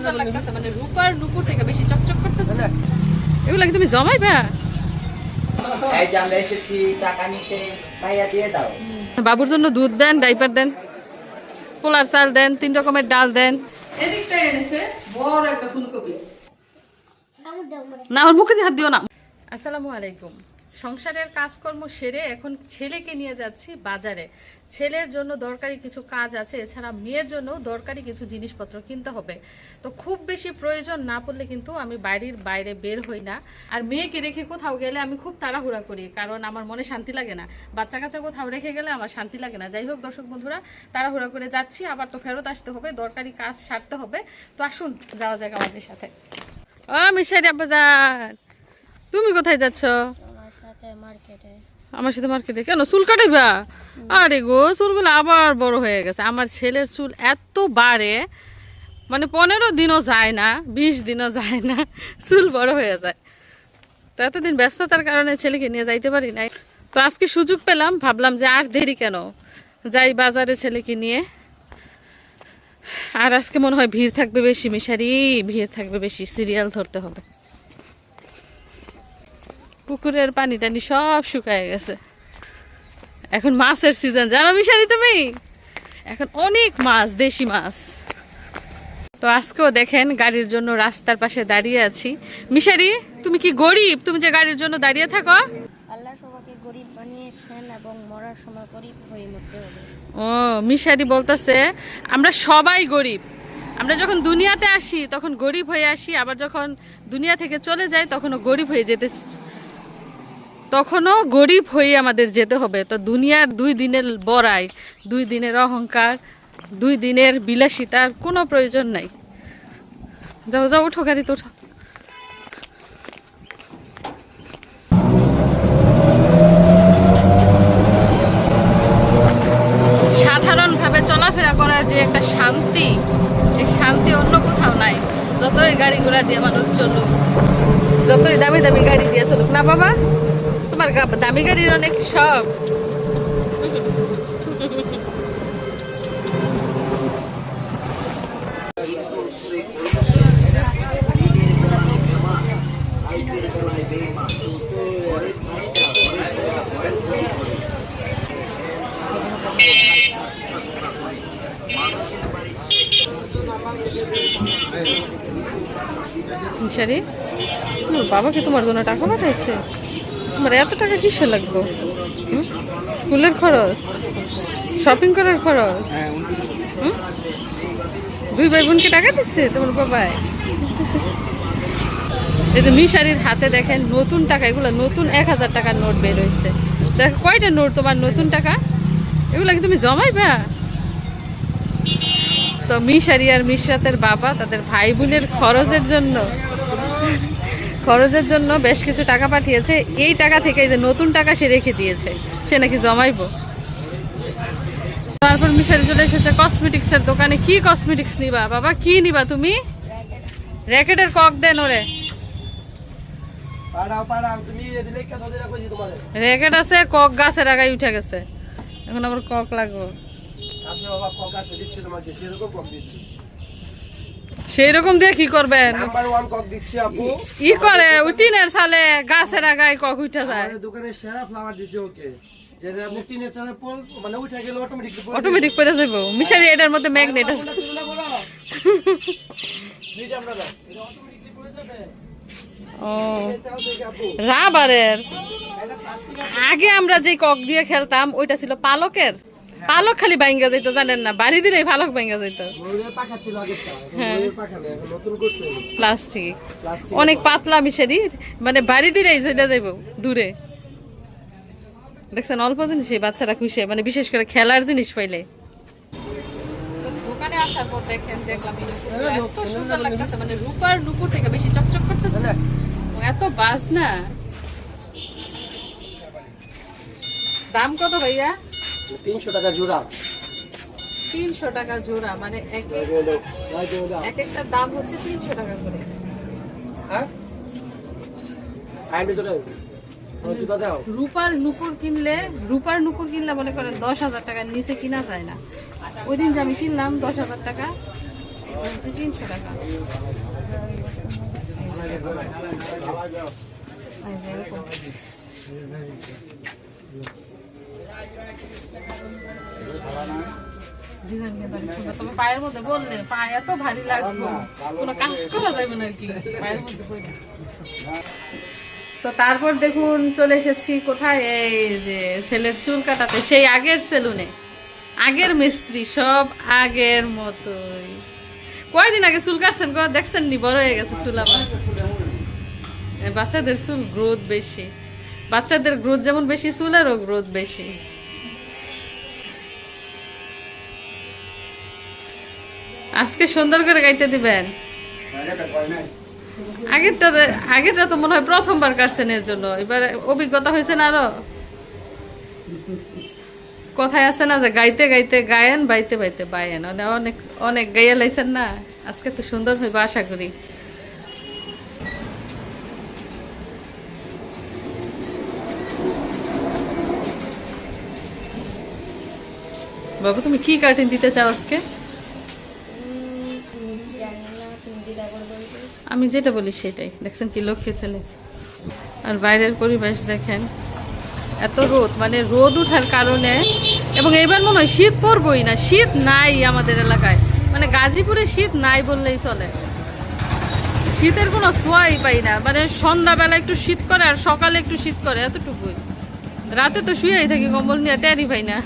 সুন্দর লাগতেছে মানে রূপার নুপুর থেকে বেশি চকচক করতেছে। এগুলো কি তুমি জমাইবা? এই যে আমরা এসেছি টাকা নিতে ভাইয়া দিয়ে দাও। বাবুর জন্য দুধ দেন ডাইপার দেন পোলার চাল দেন তিন রকমের ডাল দেন। এদিকটা এনেছে বড় একটা ফুলকপি। না আমার মুখে হাত দিও না। আসসালামু আলাইকুম। সংসারের কাজকর্ম সেরে এখন ছেলেকে নিয়ে যাচ্ছি বাজারে। ছেলের জন্য দরকারি কিছু কাজ আছে, এছাড়া মেয়ের জন্য দরকারি কিছু জিনিসপত্র কিনতে হবে। তো খুব বেশি প্রয়োজন না পড়লে কিন্তু আমি বাড়ির বাইরে বের হই না। আর মেয়েকে রেখে কোথাও গেলে আমি খুব তাড়াহুড়া করি, কারণ আমার মনে শান্তি লাগে না। বাচ্চা কাচ্চা কোথাও রেখে গেলে আমার শান্তি লাগে না। যাই হোক দর্শক বন্ধুরা, তাড়াহুড়া করে যাচ্ছি, আবার তো ফেরত আসতে হবে, দরকারি কাজ সারতে হবে। তো আসুন, যাওয়া যাক আমাদের সাথে। ও মিশারি আব্বাজান, তুমি কোথায় যাচ্ছ? আমার সাথে মার্কেটে? কেন? চুল কাটাইবা? আরে গো চুলগুলো আবার বড় হয়ে গেছে। আমার ছেলের চুল এত বাড়ে মানে পনেরো দিনও যায় না বিশ দিনও যায় না চুল বড় হয়ে যায়। তো এতদিন ব্যস্ততার কারণে ছেলেকে নিয়ে যাইতে পারি নাই। তো আজকে সুযোগ পেলাম ভাবলাম যে আর দেরি কেন? যাই বাজারে ছেলেকে নিয়ে। আর আজকে মনে হয় ভিড় থাকবে বেশি মিশারি ভিড় থাকবে বেশি সিরিয়াল ধরতে হবে। পুকুরের পানি টানি সব শুকায় গেছে। এখন মাছের সিজন জানো মিশারি তুমি? এখন অনেক মাছ দেশি মাছ। তো আজকেও দেখেন গাড়ির জন্য রাস্তার পাশে দাঁড়িয়ে আছি। মিশারি তুমি কি গরিব? তুমি যে গাড়ির জন্য দাঁড়িয়ে থাকো। আল্লাহ সবাইকে গরিব বানিয়েছেন এবং মরার সময় গরিব হয়ে মরতে হবে। ও মিশারি বলতেছে আমরা সবাই গরিব। আমরা যখন দুনিয়াতে আসি তখন গরিব হয়ে আসি আবার যখন দুনিয়া থেকে চলে যাই তখনও গরিব হয়ে যেতে তখনও গরিব হয়ে আমাদের যেতে হবে। তো দুনিয়ার দুই দিনের বড়াই, দুই দিনের অহংকার, দুই দিনের বিলাসিতার কোনো প্রয়োজন নাই। যাও যাও, ওঠো গাড়িতে, ওঠো। সাধারণভাবে চলাফেরা করার যে একটা শান্তি, এই শান্তি অন্য কোথাও নাই। যতই গাড়ি ঘোড়া দিয়ে মানুষ চলুক, যতই দামি দামি গাড়ি দিয়ে চলুক, না বাবা? তোমার দামি গাড়ির অনেক শখ। মিশারি তোমার বাবা কি তোমার জন্য টাকা পাঠাইছে। তোমার এত টাকা কিসে লাগবে? স্কুলের খরচ? শপিং করার খরচ? দুই ভাই বোনকে টাকা দিচ্ছে তোমার বাবাই এই যে মিশারির হাতে দেখেন নতুন টাকা এগুলো নতুন এক হাজার টাকার নোট বের হয়েছে। দেখ কয়টা নোট তোমার নতুন টাকা? এগুলো কি তুমি জমাই জমাইবা? তো মিশারি আর মিশরাতের বাবা তাদের ভাই বোনের খরচের জন্য খরচের জন্য বেশ কিছু টাকা পাঠিয়েছে। এই টাকা থেকে যে নতুন টাকা সে রেখে দিয়েছে সে নাকি জমাইবো। তারপর মিশারি চলে এসেছে কসমেটিক্স এর দোকানে কি কসমেটিক্স নিবা? বাবা কি নিবা তুমি? র্যাকেটের কক দেন ওরে। র্যাকেট আছে কক গাছের আগায় উঠে গেছে। এখন আবার কক লাগবে। সেই রকম দিয়ে কি করবেন? নাম্বার ওয়ান কক দিচ্ছি আপু। ই করে উটিনের সালে গাছের আগায় কক উঠে যায়। দোকানে সেরা ফ্লাওয়ার দিছি ওকে। যেটা আপনি তিন চারে পল মানে উঠে গেলে অটোমেটিক অটোমেটিক করে যাব। মিশারি এটার মধ্যে ম্যাগনেট আছে। দুইটা আমরা দাও এটা অটোমেটিকলি পড়ে যাবে। ও চাও দেখে আপু। রাবারের। আগে আমরা যে কক দিয়ে খেলতাম ওইটা ছিল পালকের। পালক খালি বাইঙ্গা যাইত জানেন না? বাড়ি দিলেই পালক বাইঙ্গা যাইত। হ্যাঁ। ময়ূরের পাখা নেই এখন নতুন করছে। প্লাস্টিক। প্লাস্টিক। অনেক পাতলা মিশারি মানে বাড়ি দিলেই চলে যাইব দূরে। দেখছেন অল্প জিনিসে বাচ্চারা খুশি হয়, মানে বিশেষ করে খেলার জিনিস পাইলে। দোকানে আসার পর দেখেন দেখলাম এত সুন্দর লাগতেছে মানে রূপার নুপুর থেকে বেশি চকচক করতেছে। এত বাস না দাম কত ভাইয়া? তিনশো টাকা জোড়া। তিনশো টাকা জোড়া মানে এক এক- এক একটার দাম হচ্ছে তিনশো টাকা করে। হ্যাঁ? রূপার নুপুর কিনলে রূপার নুপুর কিনলে মনে করেন দশ হাজার টাকার নিচে কিনা যায় না। ওই দিন যে আমি কিনলাম দশ হাজার টাকা হচ্ছে তিনশো টাকা। এরকম। ডিজাইন কিন্তু অনেক সুন্দর। তারপর দেখুন, চলে এসেছি কোথায়? এই যে ছেলের চুল কাটাতে, সেই আগের সেলুনে। আগের মিস্ত্রি, সব আগের মতোই। কয়দিন আগে চুল কাটছেন দেখছেন নি বড় হয়ে গেছে চুল আবার। বাচ্চাদের চুল গ্রোথ বেশি। বাচ্চাদের গ্রোথ যেমন বেশি, চুলেরও গ্রোথ বেশি। আজকে সুন্দর করে গাইতে দিবেন। আগেরটা আগেরটা তো মনে হয় প্রথমবার কাটছেন এর জন্য। এবার অভিজ্ঞতা হয়েছে না আরও? কথায় আছে না যে গাইতে গাইতে গায়েন, বাইতে বাইতে বায়েন অনেক অনেক গাইয়া লাইছেন না? আজকে তো সুন্দর হইবে আশা করি। বাবু, তুমি কি কাটিং দিতে চাও আজকে? আমি যেটা বলি সেটাই। দেখছেন কি লক্ষ্মী ছেলে। আর বাইরের পরিবেশ দেখেন, এত রোদ মানে রোদ ওঠার কারণে, এবং এবার মনে হয় শীত পড়বই না, শীত নাই আমাদের এলাকায়। মানে গাজীপুরে শীত নাই বললেই চলে। শীতের কোনো ছোঁয়াই পাই না। মানে সন্ধ্যাবেলা একটু শীত করে আর সকালে একটু শীত করে, এতটুকুই। রাতে তো শুয়েই থাকি, কম্বল নিয়ে টেরি পাই না।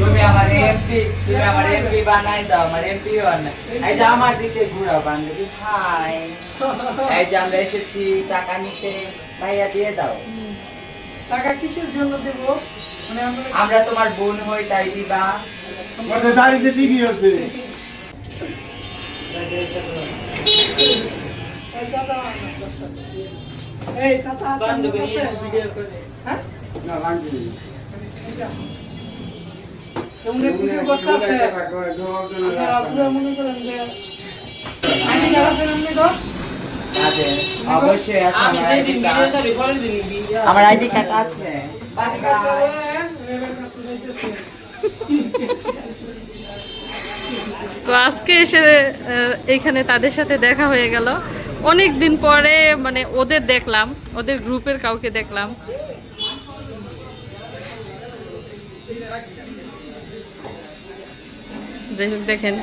তুমি আমার এমপি তুমি আমার এমপি বানাই দাও আমার এমপি এই যে আমার দিকে ঘুরাও বান্ধবী হাই এই যে আমরা এসেছি টাকা নিতে ভাইয়া দিয়ে দাও। টাকা কিসের জন্য দেব মানে আমরা আমরা তোমার বোন হই তাই দিবা। টিভি এই চাচা বান্ধবী ভিডিও করে হ্যাঁ? না লাগবে এমনি ভিডিও করতে আছে আপনারা মনে করেন যে আইডি কার্ড আছে তো অবশ্যই আছে আমার আইডি কার্ড। আমার আইডি কার্ড আছে। তো আজকে এসে এখানে তাদের সাথে দেখা হয়ে গেল। অনেক দিন পরে মানে ওদের দেখলাম ওদের গ্রুপের কাউকে দেখলাম। যাই হোক, দেখেন,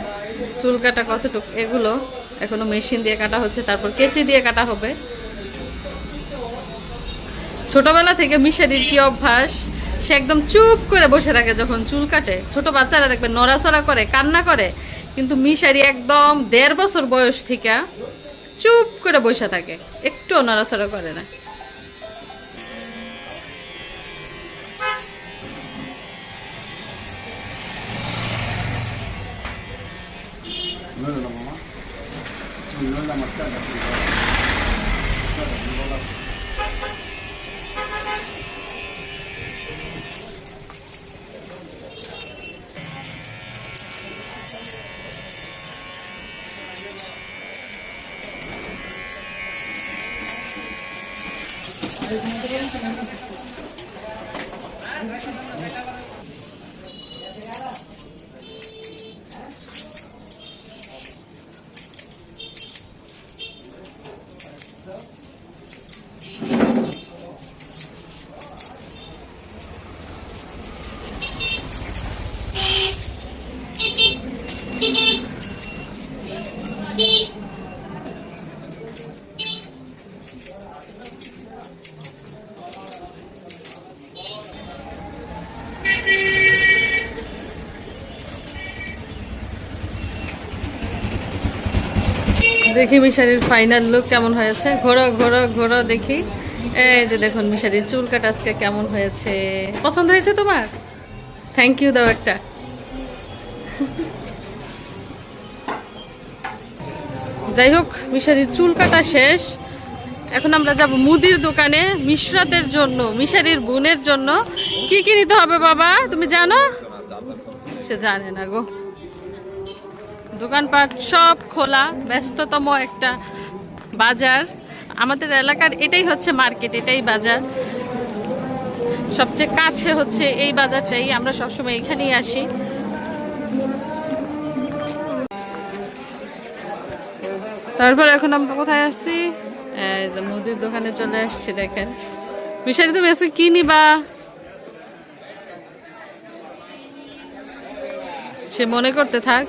চুল কাটা কতটুকু, এগুলো এখনও মেশিন দিয়ে কাটা হচ্ছে, তারপর কেচি দিয়ে কাটা হবে। ছোটবেলা থেকে মিশারির কি অভ্যাস? সে একদম চুপ করে বসে থাকে যখন চুল কাটে। ছোট বাচ্চারা দেখবে নড়াচড়া করে, কান্না করে, কিন্তু মিশারি একদম দেড় বছর বয়স থেকে চুপ করে বসে থাকে, একটুও নড়াচড়া করে না। இன்னொரு நம்ம இன்னொரு மக்கள் দেখি মিশারির ফাইনাল লুক কেমন হয়েছে। ঘোরো ঘোরো ঘোরো দেখি। এই যে দেখুন মিশারির চুল কাটা আজকে কেমন হয়েছে। পছন্দ হয়েছে তোমার? থ্যাংক ইউ দাও একটা। যাই হোক, মিশারির চুল কাটা শেষ। এখন আমরা যাব মুদির দোকানে মিশরাতের জন্য, মিশারির বোনের জন্য। কি কি নিতে হবে বাবা? তুমি জানো? সে জানে না গো। দোকানপাট সব খোলা, ব্যস্ততম একটা বাজার। আমাদের এলাকার এটাই হচ্ছে মার্কেট, এটাই বাজার। সবচেয়ে কাছে হচ্ছে এই বাজারটাই, আমরা সবসময় এখানেই আসি। তারপর এখন আমরা কোথায় আসছি? যে মুদির দোকানে চলে আসছি, দেখেন। বিশাল তুমি আজকে কি নিবা? সে মনে করতে থাক।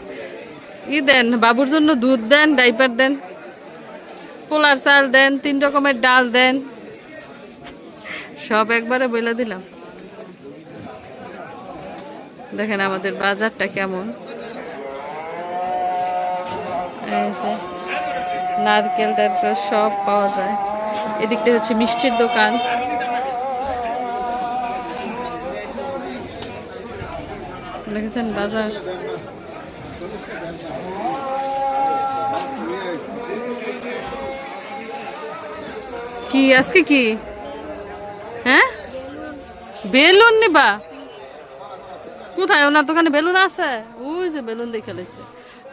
ই দেন, বাবুর জন্য দুধ দেন ডাইপার দেন, পোলার চাল দেন, তিন রকমের ডাল দেন। সব একবারে বলে দিলাম। দেখেন আমাদের বাজারটা কেমন। নারকেল টারকেল সব পাওয়া যায়। এদিকটা হচ্ছে মিষ্টির দোকান। দেখেছেন বাজার? কি, আজকে কি? হ্যাঁ? বেলুন নিবা? কোথায়? ওনার দোকানে বেলুন আছে? ওই যে বেলুন দেখে লাইছে।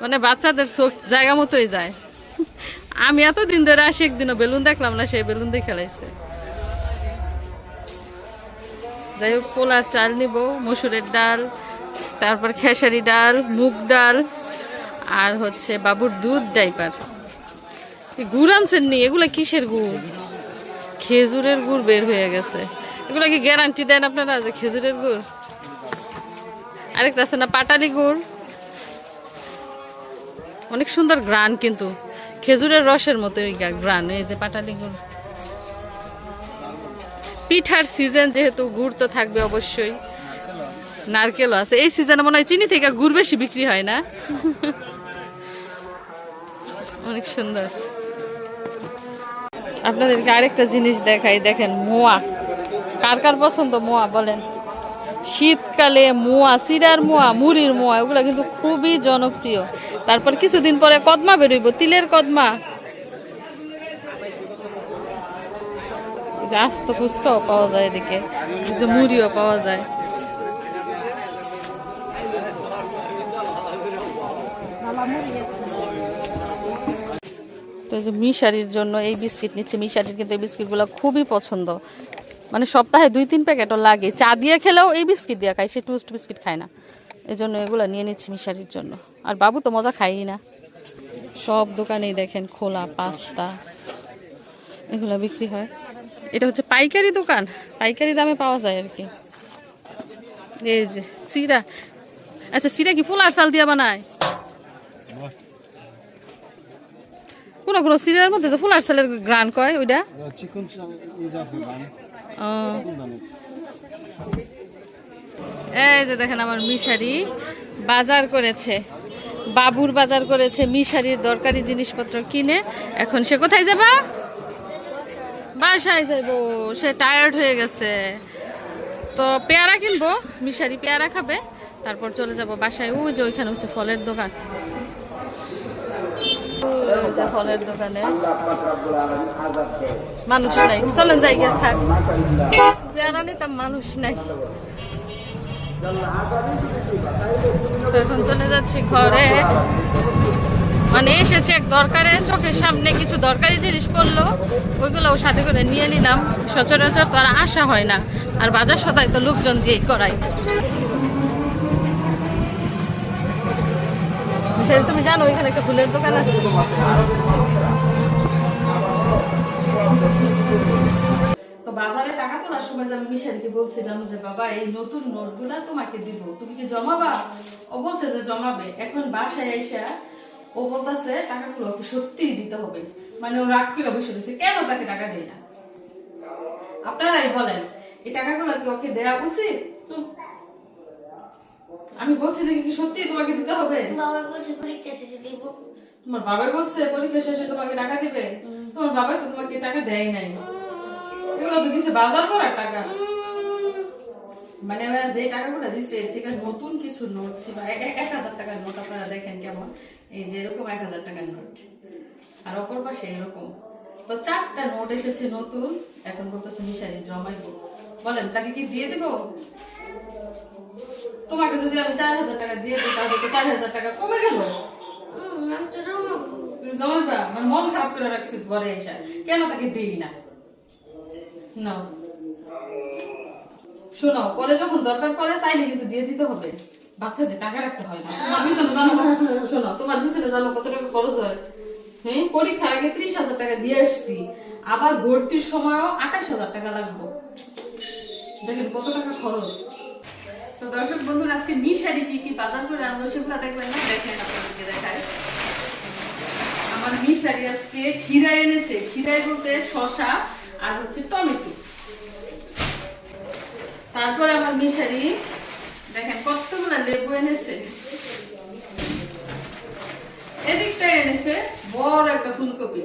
মানে বাচ্চাদের চোখ জায়গা মতোই যায়। আমি এতদিন ধরে আসি, একদিনও বেলুন দেখলাম না, সেই বেলুন দেখে লাইছে। যাই হোক, পোলার চাল নিব, মসুরের ডাল, তারপর খেসারি ডাল, মুগ ডাল। আর হচ্ছে বাবুর দুধ ডাইপার গুড় আনছেন নি? এগুলা কিসের গুড়? খেজুরের গুড় বের হয়ে গেছে। এগুলা কি গ্যারান্টি দেন আপনারা যে খেজুরের গুড়? আরেকটা আছে না, পাটালি গুড়। অনেক সুন্দর গ্রান কিন্তু। খেজুরের রসের মতো গ্রান এই যে পাটালি গুড়। পিঠার সিজন যেহেতু গুড় তো থাকবে অবশ্যই। নারকেলও আছে। এই সিজনে মনে হয় চিনি থেকে গুড় বেশি বিক্রি হয় না? অনেক সুন্দর। আপনাদেরকে আরেকটা জিনিস দেখাই, দেখেন মোয়া। কার কার পছন্দ মোয়া বলেন? শীতকালে মোয়া, সিরার মোয়া, মুড়ির মোয়া, এগুলো কিন্তু খুবই জনপ্রিয়। তারপর কিছুদিন পরে কদমা বেরোইব, তিলের কদমা। আস্ত ফুচকাও পাওয়া যায় এদিকে মুড়িও পাওয়া যায়। তো যে মিশারির জন্য এই বিস্কিট নিচ্ছে, মিশারির কিন্তু এই বিস্কিটগুলো খুবই পছন্দ। মানে সপ্তাহে দুই তিন প্যাকেটও লাগে। চা দিয়ে খেলেও এই বিস্কিট দিয়ে খায়, সে টুস্ট বিস্কিট খায় না। এই জন্য এগুলো নিয়ে নিচ্ছি মিশারির জন্য। আর বাবু তো মজা খায়ই না। সব দোকানেই দেখেন খোলা, পাস্তা, এগুলো বিক্রি হয়। এটা হচ্ছে পাইকারি দোকান। পাইকারি দামে পাওয়া যায় আর কি। এই যে, সিরা। আচ্ছা সিরা কি পোলার চাল দিয়ে বানায়? কোন কোন সিরিয়ার মধ্যে যে ফুলার চালের গ্রান কয় ওইটা? এই যে দেখেন আমার মিশারি বাজার করেছে। বাবুর বাজার করেছে মিশারির দরকারি জিনিসপত্র কিনে। এখন সে কোথায় যাবা? বাসায় যাইবো সে টায়ার্ড হয়ে গেছে। তো পেয়ারা কিনবো মিশারি পেয়ারা খাবে তারপর চলে যাব বাসায়। ওই যে ওইখানে হচ্ছে ফলের দোকান। মানুষ নাই। চলেন যাই গিয়ে থাক মানুষ নাই। তো এখন চলে যাচ্ছি ঘরে। মানে এসেছে এক দরকারে, চোখের সামনে কিছু দরকারি জিনিস পড়ল। ওইগুলো সাথে করে নিয়ে নিলাম। সচরাচর তো আর আসা হয় না। আর বাজার সদাই তো লোকজন দিয়েই করাই সেটা তুমি জানো ওইখানে একটা ফুলের দোকান আছে। তো বাজারে টাকা তোলার সময় যে আমি মিশারিকে বলছিলাম যে, বাবা, এই নতুন নোটগুলা তোমাকে দিব, তুমি কি জমাবা? ও বলছে যে, জমাবে। এখন বাসায় এসে ও বলতেছে, টাকাগুলো ওকে সত্যিই দিতে হবে। মানে ও রাগ করে বসে রয়েছে, কেন তাকে টাকা দেয় না? আপনারাই বলেন, এই টাকাগুলো কি ওকে দেওয়া উচিত? আমি বলছি দেখি কি সত্যি তোমাকে দিতে হবে? বাবা বলছে পরীক্ষা শেষে দিব। তোমার বাবাই বলছে পরীক্ষা শেষে তোমাকে টাকা দিবে। তোমার বাবাই তো তোমাকে টাকা দেয় নাই। এগুলো তো দিছে বাজার করার টাকা। মানে যে টাকাগুলো দিছে এর থেকে নতুন কিছু নোট ছিল। এক হাজার টাকার নোট আপনারা দেখেন কেমন। এই যে এরকম এক হাজার টাকার নোট আর অপর পাশে এরকম। তো চারটা নোট এসেছে নতুন। এখন বলতেছে মিশারি জমাইবো। বলেন তাকে কি দিয়ে দেবো? তোমাকে যদি আমি চার হাজার টাকা দিয়ে দিই তাহলে তো চার হাজার টাকা কমে গেল। জমাইবা মানে মন খারাপ করে রাখছি ঘরে এসে। কেন তাকে দিই না? শোনো পরে যখন দরকার পড়ে চাইলে কিন্তু দিয়ে দিতে হবে। বাচ্চাদের টাকা রাখতে হয় না। তোমার পিছনে জানো শোনো তোমার পিছনে জানো কত টাকা খরচ হয়? হ্যাঁ পরীক্ষার আগে ত্রিশ হাজার টাকা দিয়ে আসছি। আবার ভর্তির সময়ও আঠাশ হাজার টাকা লাগবে। দেখেন কত টাকা খরচ। তো দর্শক বন্ধুরা, আজকে মিশারি কি কি বাজার করে আনব সেগুলো দেখবেন না? দেখেন আপনাদেরকে দেখায় আমার মিশারি আজকে খিরা এনেছে। খিরাই বলতে শশা আর হচ্ছে টমেটো। তারপরে আমার মিশারি দেখেন কতগুলো লেবু এনেছে। এদিকটা এনেছে বড় একটা ফুলকপি।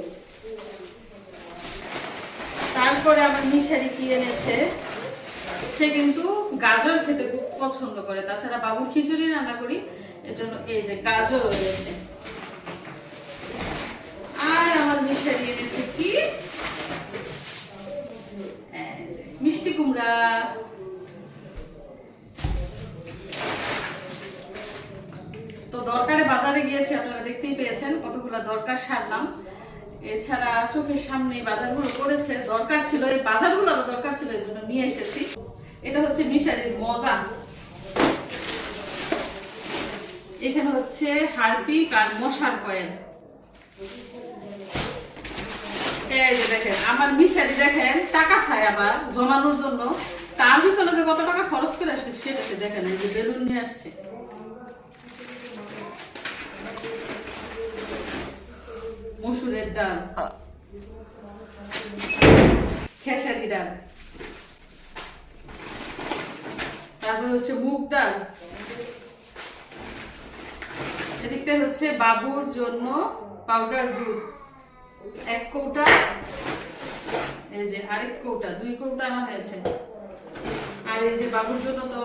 তারপরে আমার মিশারি কি এনেছে? সে কিন্তু গাজর খেতে খুব পছন্দ করে। তাছাড়া বাবুর খিচুড়ি রান্না করি এজন্য এই যে গাজর রয়েছে। আর আমার মিশারি এনেছে কি? মিষ্টি কুমড়া। তো দরকারে বাজারে গিয়েছি, আপনারা দেখতেই পেয়েছেন কতগুলা দরকার সারলাম এছাড়া চোখের সামনে বাজারগুলো করেছে দরকার ছিল, এই বাজারগুলোরও দরকার ছিল, এই জন্য নিয়ে এসেছি। এটা হচ্ছে মিশারির মজা। এখানে হচ্ছে হারপিক আর মশার কয়েল। দেখেন মিশারি দেখেন, টাকা চাই আবার জমানোর জন্য। তার পিছনে কত টাকা খরচ করে আসছে দেখেন যে বেলুন নিয়ে আসছে। মসুরের ডাল। খেসারি ডাল। তারপর হচ্ছে মুগ ডাল এদিকটা হচ্ছে বাবুর জন্য পাউডার দুধ। এক কৌটা, এই যে আরেক কৌটা, দুই কৌটা আমার হয়েছে। আর এই যে বাবুর জন্য তো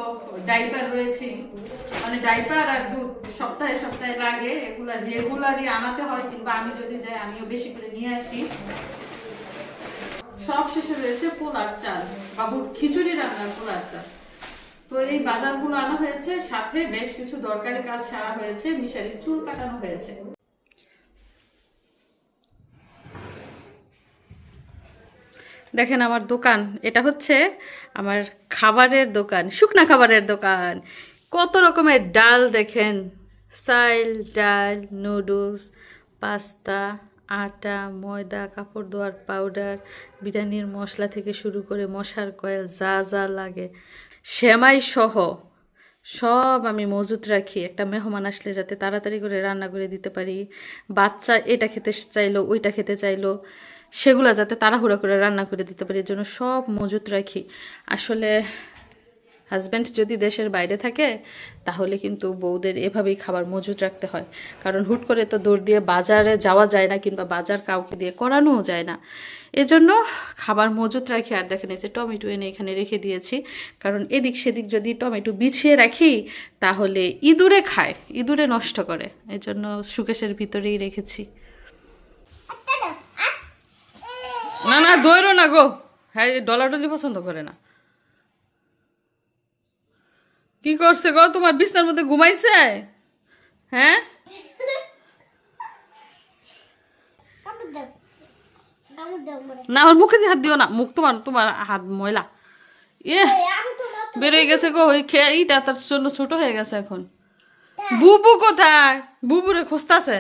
ডাইপার রয়েছে। মানে ডাইপার আর দুধ সপ্তাহে সপ্তাহে লাগে, এগুলা রেগুলারই আনাতে হয় কিংবা আমি যদি যাই, আমিও বেশি করে নিয়ে আসি। সব শেষে রয়েছে পোলার চাল, বাবুর খিচুড়ি রান্নার পোলার চাল। তো এই বাজারগুলো আনা হয়েছে, সাথে বেশ কিছু দরকারি কাজ সারা হয়েছে, মিশারির চুল কাটানো হয়েছে। দেখেন আমার দোকান, এটা হচ্ছে আমার খাবারের দোকান, শুকনা খাবারের দোকান। কত রকমের ডাল দেখেন সাইল ডাল, নুডলস, পাস্তা, আটা, ময়দা, কাপড় ধোয়ার পাউডার, বিরিয়ানির মশলা থেকে শুরু করে মশার কয়েল, যা যা লাগে। সেমাই সহ সব আমি মজুত রাখি। একটা মেহমান আসলে যাতে তাড়াতাড়ি করে রান্না করে দিতে পারি। বাচ্চা এটা খেতে চাইলো, ওইটা খেতে চাইলো, সেগুলো যাতে তাড়াহুড়া করে রান্না করে দিতে পারি, এর জন্য সব মজুত রাখি। আসলে হাজব্যান্ড যদি দেশের বাইরে থাকে তাহলে কিন্তু বউদের এভাবেই খাবার মজুত রাখতে হয়। কারণ হুট করে তো দৌড় দিয়ে বাজারে যাওয়া যায় না কিংবা বাজার কাউকে দিয়ে করানোও যায় না। এজন্য খাবার মজুত রাখি আর দেখেন এই যে টমেটো এনে এখানে রেখে দিয়েছি। কারণ এদিক সেদিক যদি টমেটো বিছিয়ে রাখি তাহলে ইঁদুরে খায় ইঁদুরে নষ্ট করে। এজন্য সুকেশের ভিতরেই রেখেছি। না না দৌড়ো না গো। হ্যাঁ ডলাডলি পছন্দ করে না। কি করছে গো? তোমার বিছনার মধ্যে ঘুমাইছে? হ্যাঁ? না আমার মুখে দিয়ে হাত দিও না। মুখ তোমার তোমার হাত ময়লা। ইয়ে তোমার বেরোয় গেছে গো। ওই খেয়ে এইটা তার জন্য ছোট হয়ে গেছে এখন। বুবু কোথায়? বুবুরে খুঁজতাছে।